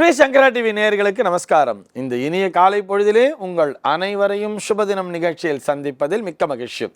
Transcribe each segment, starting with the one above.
ஸ்ரீ சங்கரா TV நேயர்களுக்கு நமஸ்காரம். இந்த இனிய காலை பொழுதிலே உங்கள் அனைவரையும் சுபதினம் நிகழ்ச்சியில் சந்திப்பதில் மிக்க மகிழ்ச்சி.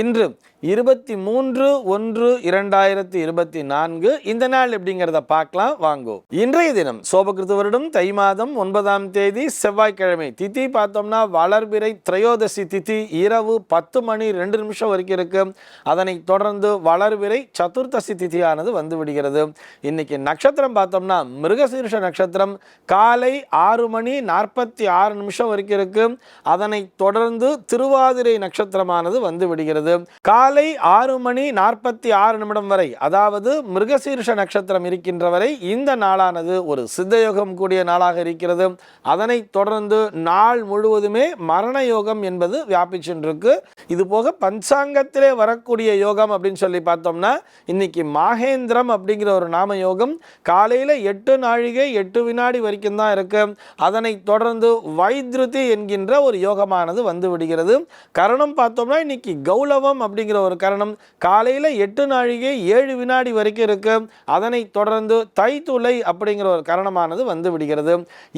இன்று இருபத்தி மூன்று ஒன்று இரண்டாயிரத்தி இருபத்தி நான்கு. இந்த நாள் எப்படிங்கிறத பார்க்கலாம் வாங்கோ. இன்றைய தினம் சோபகிருத வருடம் தை மாதம் ஒன்பதாம் தேதி செவ்வாய்க்கிழமை திதி பார்த்தோம்னா வளர்பிறை திரையோதசி திதி இரவு பத்து மணி ரெண்டு நிமிஷம் வரைக்கும் இருக்கு. அதனை தொடர்ந்து வளர்பிறை சதுர்த்தசி திதியானது வந்து விடுகிறது இன்னைக்கு நட்சத்திரம் பார்த்தோம்னா மிருகசீர்ஷ நட்சத்திரம் காலை ஆறு மணி நாற்பத்தி ஆறு நிமிஷம் வரைக்கும் இருக்கு. அதனை தொடர்ந்து திருவாதிரை நட்சத்திரமானது வந்து விடுகிறது காலை ஆறு மணி நாற்பத்தி ஆறு நிமிடம் வரை அதாவது மிருகசீர்ஷ நட்சத்திரம் இருக்கின்ற வரை இந்த நாளானது ஒரு சித்தயோகம் கூடிய நாளாக இருக்கிறது. அதனைத் தொடர்ந்து நாள் முழுவதுமே மரண யோகம் என்பது வியாபிச்சுருக்கு இது போக பஞ்சாங்கத்திலே வரக்கூடிய யோகம் அப்படின்னு சொல்லி பார்த்தோம்னா இன்னைக்கு மாகேந்திரம் அப்படிங்கிற ஒரு நாம யோகம் காலையில் எட்டு நாழிகை எட்டு வினாடி வரைக்கும் தான் இருக்கு. அதனை தொடர்ந்து வைத்ருதி என்கின்ற ஒரு யோகமானது வந்து விடுகிறது. கரணம் பார்த்தோம்னா இன்னைக்கு கௌலவம் அப்படிங்கிற அப்படிங்கிற ஒரு காரணம். காலையில் எட்டு நாழிகை ஏழு வினாடி வரைக்கும் இருக்குது அதனை தொடர்ந்து தைத்துளை அப்படிங்கிற ஒரு கரணமானது வந்து விடுகிறது.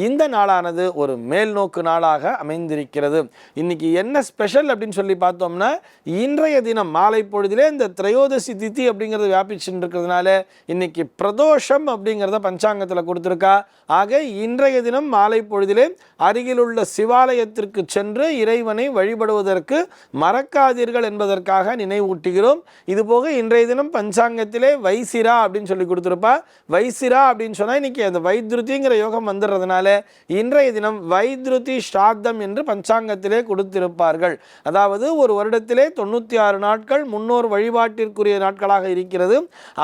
இந்த நாளானது ஒரு மேல் நோக்கு நாளாக அமைந்திருக்கிறது. இன்னைக்கு என்ன ஸ்பெஷல் அப்படின்னு சொல்லி பார்த்தோம்னா இன்றைய தினம் மாலை பொழுதிலே இந்த திரையோதசி திதி அப்படிங்கிறது வியாபிச்சுட்டு இருக்கிறதுனால இன்னைக்கு பிரதோஷம் அப்படிங்கிறத பஞ்சாங்கத்தில் கொடுத்துருக்கா. ஆக இன்றைய தினம் மாலை பொழுதிலே அருகிலுள்ள சிவாலயத்திற்கு சென்று இறைவனை வழிபடுவதற்கு மறக்காதீர்கள் என்பதற்காக நினைவூட்டுகிறோம். இதுபோக இன்றைய தினம் பஞ்சாங்கத்திலே வைசிரா அப்படின்னு சொல்லி கொடுத்துருப்பா. வைசிரா அப்படின்னு சொன்னால் இன்னைக்கு அந்த வைத்ருதிங்கிற யோகம் வந்துடுறதுனால இன்றைய தினம் வைத்ருதி ஸ்ராத்தம் என்று பஞ்சாங்கத்திலே கொடுத்திருப்பார்கள். அதாவது ஒரு வருடத்திலே தொண்ணூற்றி ஆறு நாட்கள் முன்னோர் வழிபாட்டிற்குரிய நாட்களாக இருக்கிறது.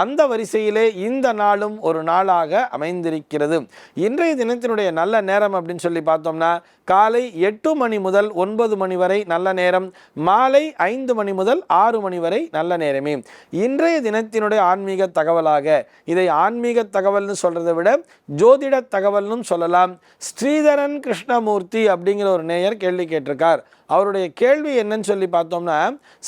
அந்த வரிசையிலே இந்த நாளும் ஒரு நாளாக அமைந்திருக்கிறது. இன்றைய தினத்தினுடைய நல்ல நேரம் அப்படின்னு சொல்லி பார்த்தோம்னா காலை எட்டு மணி முதல் ஒன்பது மணி வரை நல்ல நேரம் மாலை ஐந்து மணி முதல் ஆறு மணி வரை நல்ல நேரமே. இன்றைய தினத்தினுடைய ஆன்மீக தகவலாக இதை ஆன்மீக தகவல்னு சொல்றதை விட ஜோதிட தகவல்னும் சொல்லலாம். ஸ்ரீதரன் கிருஷ்ணமூர்த்தி அப்படிங்கிற ஒரு நேயர் கேள்வி கேட்டிருக்கார். அவருடைய கேள்வி என்னன்னு சொல்லி பார்த்தோம்னா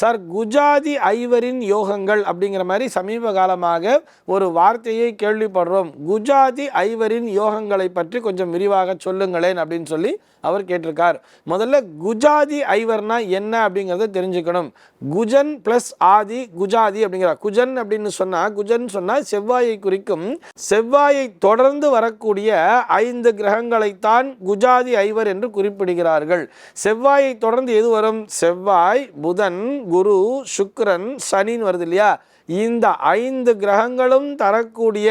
சார் குஜாதி ஐவரின் யோகங்கள் அப்படிங்கிற மாதிரி சமீப காலமாக ஒரு வார்த்தையை கேள்விப்படுறோம். குஜாதி ஐவரின் யோகங்களை பற்றி கொஞ்சம் விரிவாக சொல்லுங்களேன் அப்படின்னு சொல்லி அவர் கேட்டிருக்கார். முதல்ல குஜாதி ஐவர்னா என்ன அப்படிங்கிறத தெரிஞ்சுக்கணும். குஜன் பிளஸ் ஆதி குஜாதி அப்படிங்கிற குஜன் அப்படின்னு சொன்னால் குஜன் சொன்னால் செவ்வாயை குறிக்கும். செவ்வாயை தொடர்ந்து வரக்கூடிய ஐந்து கிரகங்களைத்தான் குஜாதி ஐவர் என்று குறிப்பிடுகிறார்கள். செவ்வாயை தொடர்ந்து எது வரும்? செவ்வாய் புதன் குரு சுக்கரன் சனின்னு வருது இல்லையா? இந்த ஐந்து கிரகங்களும் தரக்கூடிய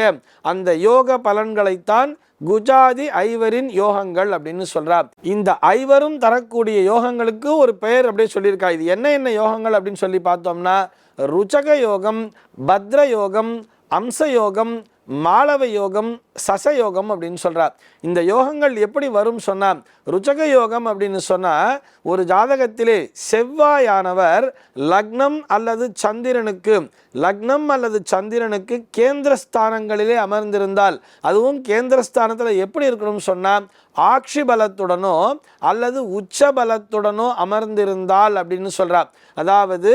அந்த யோக பலன்களைத்தான் குஜாதி ஐவரின் யோகங்கள் அப்படின்னு சொல்றார். இந்த ஐவரும் தரக்கூடிய யோகங்களுக்கு ஒரு பெயர் அப்படியே சொல்லியிருக்கா. இது என்ன என்ன யோகங்கள் அப்படின்னு சொல்லி பார்த்தோம்னா ருச்சக யோகம் பத்ர யோகம் அம்ச யோகம் மாளவ யோகம் சசயோகம் அப்படின்னு சொல்கிறார் இந்த யோகங்கள் எப்படி வரும் சொன்னால் ருச்சக யோகம் அப்படின்னு சொன்னால் ஒரு ஜாதகத்திலே செவ்வாயானவர் லக்னம் அல்லது சந்திரனுக்கு லக்னம் அல்லது சந்திரனுக்கு கேந்திரஸ்தானங்களிலே அமர்ந்திருந்தால் அதுவும் கேந்திரஸ்தானத்தில் எப்படி இருக்கணும்னு சொன்னால் ஆட்சி பலத்துடனோ அல்லது உச்ச பலத்துடனோ அமர்ந்திருந்தால் அப்படின்னு சொல்கிறார் அதாவது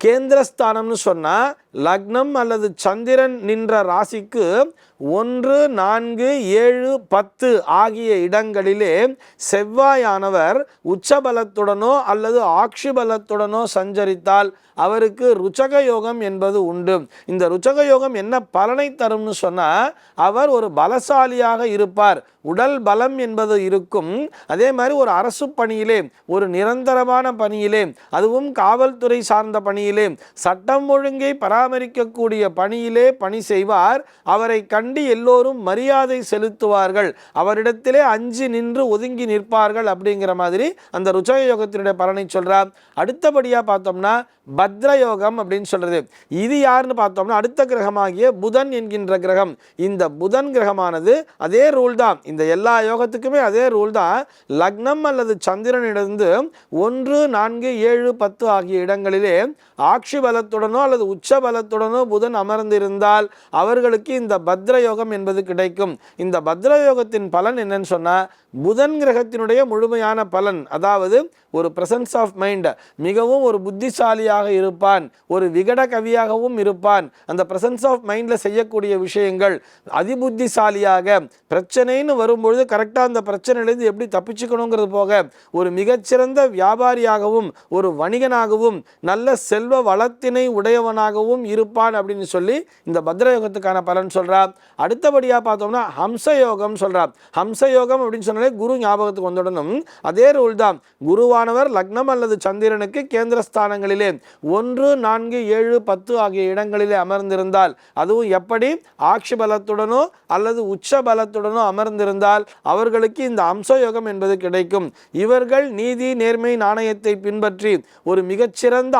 கேந்திரஸ்தானம்னு சொன்னால் லக்னம் அல்லது சந்திரன் நின்ற ராசிக்கு ஒன்று நான்கு ஏழு பத்து ஆகிய இடங்களிலே செவ்வாயானவர் உச்சபலத்துடனோ அல்லது ஆக்ஷிபலத்துடனோ சஞ்சரித்தால் அவருக்கு ருச்சக யோகம் என்பது உண்டு. இந்த ருச்சக யோகம் என்ன பலனை தரும்னு சொன்னால் அவர் ஒரு பலசாலியாக இருப்பார். உடல் பலம் என்பது இருக்கும். அதே மாதிரி ஒரு அரசு பணியிலே ஒரு நிரந்தரமான பணியிலே அதுவும் காவல்துறை சார்ந்த பணியில் சட்டம் ஒழுங்கை பராமரிக்கக்கூடிய பணியிலே பணி செய்வார். அவரை கண்டு எல்லோரும் மரியாதை செலுத்துவார்கள். அவரிடத்திலே அஞ்சு நின்று ஒதுங்கி நிற்பார்கள் அப்படிங்கிற மாதிரி அந்த ருச்சய யோகத்தினுடைய பலனை சொல்றார். அடுத்தபடியாக பார்த்தோம்னா பத்ர யோகம் அப்படின்னு சொல்றது. இது யாருன்னு பார்த்தோம்னா அடுத்த கிரகமாகிய புதன் என்கின்ற கிரகம். இந்த புதன் கிரகமானது அதே ரூல் தான். இந்த எல்லா யோகத்துக்குமே அதே ரூல் தான். லக்னம் அல்லது சந்திரனிலிருந்து ஒன்று நான்கு ஏழு பத்து ஆகிய இடங்களிலே ஆட்சி பலத்துடனோ அல்லது உச்ச பலத்துடனோ புதன் அமர்ந்திருந்தால் அவர்களுக்கு இந்த பத்ர யோகம் என்பது கிடைக்கும். இந்த பத்ர யோகத்தின் பலன் என்னன்னு சொன்னால் புதன் கிரகத்தினுடைய முழுமையான பலன் அதாவது ஒரு பிரசன்ஸ் ஆஃப் மைண்ட் மிகவும் ஒரு புத்திசாலியாக இருப்பான் ஒரு விகட கவியாகவும் இருப்பான். அந்த பிரசன்ஸ் ஆஃப் மைண்டில் செய்யக்கூடிய விஷயங்கள் அதிபுத்திசாலியாக பிரச்சனைன்னு வரும்பொழுது கரெக்டாக அந்த பிரச்சனையிலேருந்து எப்படி தப்பிச்சுக்கணுங்கிறது போக ஒரு மிகச்சிறந்த வியாபாரியாகவும் ஒரு வணிகனாகவும் நல்ல செல் செல்வ வளத்தினை உடையவனாகவும் இருப்பான் அப்படின்னு சொல்லி இந்த பத்ரயோகத்துக்கான பலன் சொல்றார். அடுத்தபடியாக பார்த்தோம்னா ஹம்சயோகம் சொல்றார். ஹம்சயோகம் அப்படின்னு சொன்னாலே குரு ஞாபகத்துக்கு வந்துடணும் அதே ரூல் தான். குருவானவர் லக்னம் அல்லது சந்திரனுக்கு கேந்திரஸ்தானங்களிலே ஒன்று நான்கு ஏழு பத்து ஆகிய இடங்களிலே அமர்ந்திருந்தால் அதுவும் எப்படி? ஆட்சி பலத்துடனோ அல்லது உச்ச பலத்துடனோ அமர்ந்திருந்தால் அவர்களுக்கு இந்த அம்சயோகம் என்பது கிடைக்கும். இவர்கள் நீதி நேர்மை நாணயத்தை பின்பற்றி ஒரு மிகச்சிறந்த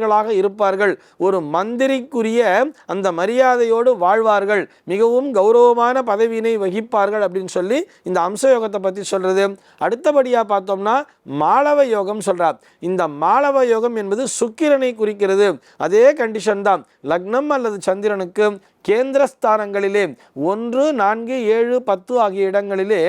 ஆலோசகர்களாக இருப்பார்கள். ஒரு மந்திரிக்குரிய அந்த மரியாதையோடு வாழ்வார்கள். மிகவும் கௌரவமான பதவியினை வகிப்பார்கள் அப்படின்னு சொல்லி இந்த அம்சயோகத்தை பற்றி சொல்றது. அடுத்தபடியாக பார்த்தோம்னா மாளவ யோகம் சொல்றார். இந்த மாளவ யோகம் என்பது சுக்கிரனை குறிக்கிறது. அதே கண்டிஷன் தான். லக்னம் அல்லது சந்திரனுக்கு கேந்திர ஸ்தானங்களிலே ஒன்று நான்கு ஏழு பத்து ஆகிய இடங்களிலே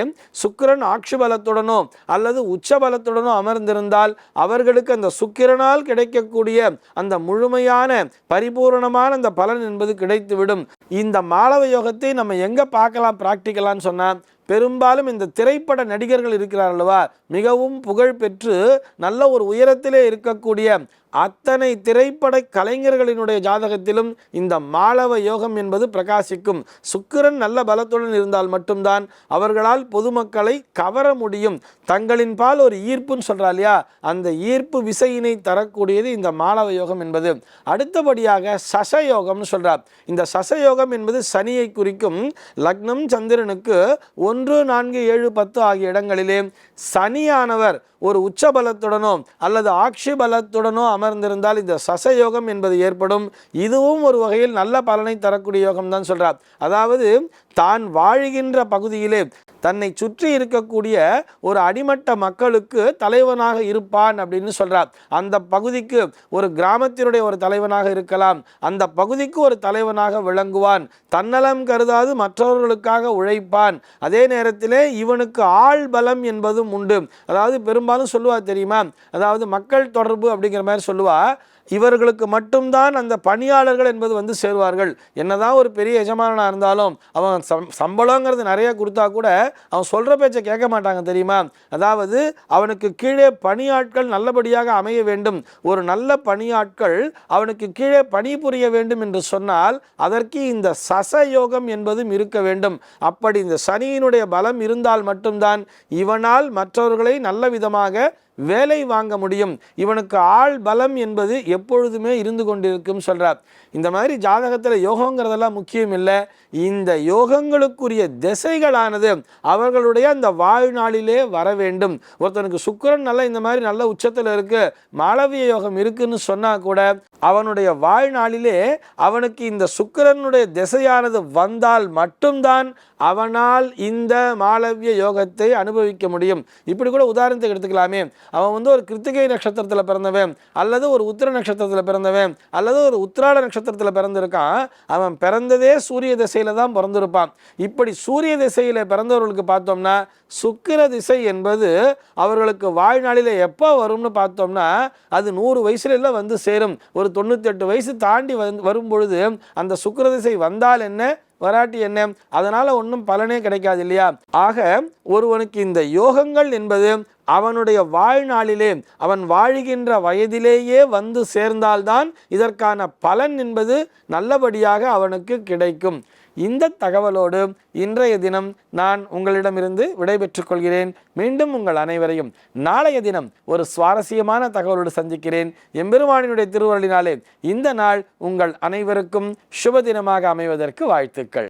சுக்கிரன் ஆட்சி பலத்துடனோ அல்லது உச்ச பலத்துடனோ அமர்ந்திருந்தால் அவர்களுக்கு அந்த சுக்கிரனால் கிடைக்கக்கூடிய அந்த முழுமையான பரிபூரணமான அந்த பலன் என்பது கிடைத்துவிடும். இந்த மாளவ யோகத்தை நம்ம எங்கே பார்க்கலாம் ப்ராக்டிக்கலான்னு சொன்னால் பெரும்பாலும் இந்த திரைப்பட நடிகர்கள் இருக்கிறார் அல்லவா? மிகவும் புகழ் பெற்று நல்ல ஒரு உயரத்திலே இருக்கக்கூடிய அத்தனை திரைப்பட கலைஞர்களினுடைய ஜாதகத்திலும் இந்த மாளவ யோகம் என்பது பிரகாசிக்கும். சுக்கிரன் நல்ல பலத்துடன் இருந்தால் மட்டும்தான் அவர்களால் பொதுமக்களை கவர முடியும். தங்களின் பால் ஒரு ஈர்ப்புன்னு சொல்கிறா இல்லையா? அந்த ஈர்ப்பு விசையினை தரக்கூடியது இந்த மாளவ யோகம் என்பது. அடுத்தபடியாக சசயோகம்னு சொல்கிறார் இந்த சசயோகம் என்பது சனியை குறிக்கும். லக்னம் சந்திரனுக்கு ஒன்று நான்கு ஏழு பத்து ஆகிய இடங்களிலே சனியானவர் ஒரு உச்சபலத்துடனோ அல்லது ஆக்ஷி பலத்துடனோ அமர்ந்திருந்தால் இந்த சசயோகம் என்பது ஏற்படும். இதுவும் ஒரு வகையில் நல்ல பலனை தரக்கூடிய யோகம் தான் சொல்கிறார் அதாவது தான் வாழ்கின்ற பகுதியிலே தன்னை சுற்றி இருக்கக்கூடிய ஒரு அடிமட்ட மக்களுக்கு தலைவனாக இருப்பான் அப்படின்னு சொல்றார். அந்த பகுதிக்கு ஒரு கிராமத்தினுடைய ஒரு தலைவனாக இருக்கலாம். அந்த பகுதிக்கு ஒரு தலைவனாக விளங்குவான். தன்னலம் கருதாது மற்றவர்களுக்காக உழைப்பான். அதே நேரத்திலே இவனுக்கு ஆள் பலம் என்பதும் உண்டு. அதாவது பெரும்பாலும் சொல்லுவா தெரியுமா? அதாவது மக்கள் தொடர்பு அப்படிங்கிற மாதிரி சொல்லுவா இவர்களுக்கு மட்டும்தான் அந்த பணியாளர்கள் என்பது வந்து சேருவார்கள். என்னதான் ஒரு பெரிய எஜமானனாக இருந்தாலும் அவன் சம் சம்பளங்கிறது நிறைய கொடுத்தா கூட அவன் சொல்கிற பேச்சை கேட்க மாட்டாங்க தெரியுமா? அதாவது அவனுக்கு கீழே பணியாட்கள் நல்லபடியாக அமைய வேண்டும். ஒரு நல்ல பணியாட்கள் அவனுக்கு கீழே பணிபுரிய வேண்டும் என்று சொன்னால் அதற்கு இந்த சசயோகம் என்பதும் இருக்க வேண்டும். அப்படி இந்த சனியினுடைய பலம் இருந்தால் மட்டும்தான் இவனால் மற்றவர்களை நல்ல விதமாக வேலை வாங்க முடியும். இவனுக்கு ஆள் பலம் என்பது எப்பொழுதுமே இருந்து கொண்டிருக்கும் சொல்கிறார் இந்த மாதிரி ஜாதகத்தில் யோகங்கிறதெல்லாம் முக்கியம் இல்லை. இந்த யோகங்களுக்குரிய திசைகளானது அவர்களுடைய அந்த வாழ்நாளிலே வர வேண்டும். ஒருத்தனுக்கு சுக்கிரன் நல்லா இந்த மாதிரி நல்ல உச்சத்தில் இருக்கு மாளவிய யோகம் இருக்குன்னு சொன்னா கூட அவனுடைய வாழ்நாளிலே அவனுக்கு இந்த சுக்கிரனுடைய திசையானது வந்தால் மட்டும்தான் அவனால் இந்த மாளவிய யோகத்தை அனுபவிக்க முடியும். இப்படி கூட உதாரணத்துக்கு எடுத்துக்கலாமே. அவன் வந்து ஒரு கிருத்திகை நட்சத்திரத்தில் பிறந்தவன் அல்லது ஒரு உத்திர நட்சத்திரத்தில் பிறந்தவன் அல்லது ஒரு உத்திராட நட்சத்திரத்தில் பிறந்திருக்கான் அவன் பிறந்ததே சூரிய திசையில் தான் பிறந்திருப்பான். இப்படி சூரிய திசையில் பிறந்தவர்களுக்கு பார்த்தோம்னா சுக்கிர திசை என்பது அவர்களுக்கு வாழ்நாளில் எப்போ வரும்னு பார்த்தோம்னா அது நூறு வயசுல வந்து சேரும். ஒரு தொண்ணூற்றி வயசு தாண்டி வந் வரும் பொழுது அந்த சுக்கிர திசை வந்தால் என்ன? வராட்டி என்ன? அதனால் ஒன்றும் பலனே கிடைக்காது இல்லையா? ஆக ஒருவனுக்கு இந்த யோகங்கள் என்பது அவனுடைய வாழ்நாளிலே அவன் வாழ்கின்ற வயதிலேயே வந்து சேர்ந்தால்தான் இதற்கான பலன் என்பது நல்லபடியாக அவனுக்கு கிடைக்கும். இந்த தகவலோடு இன்றைய தினம் நான் உங்களிடமிருந்து விடைபெற்றுக் கொள்கிறேன். மீண்டும் உங்கள் அனைவரையும் நாளைய தினம் ஒரு சுவாரஸ்யமான தகவலோடு சந்திக்கிறேன். எம்பெருமானினுடைய திருவருளினாலே இந்த நாள் உங்கள் அனைவருக்கும் சுப தினமாக அமைவதற்கு வாழ்த்துக்கள்.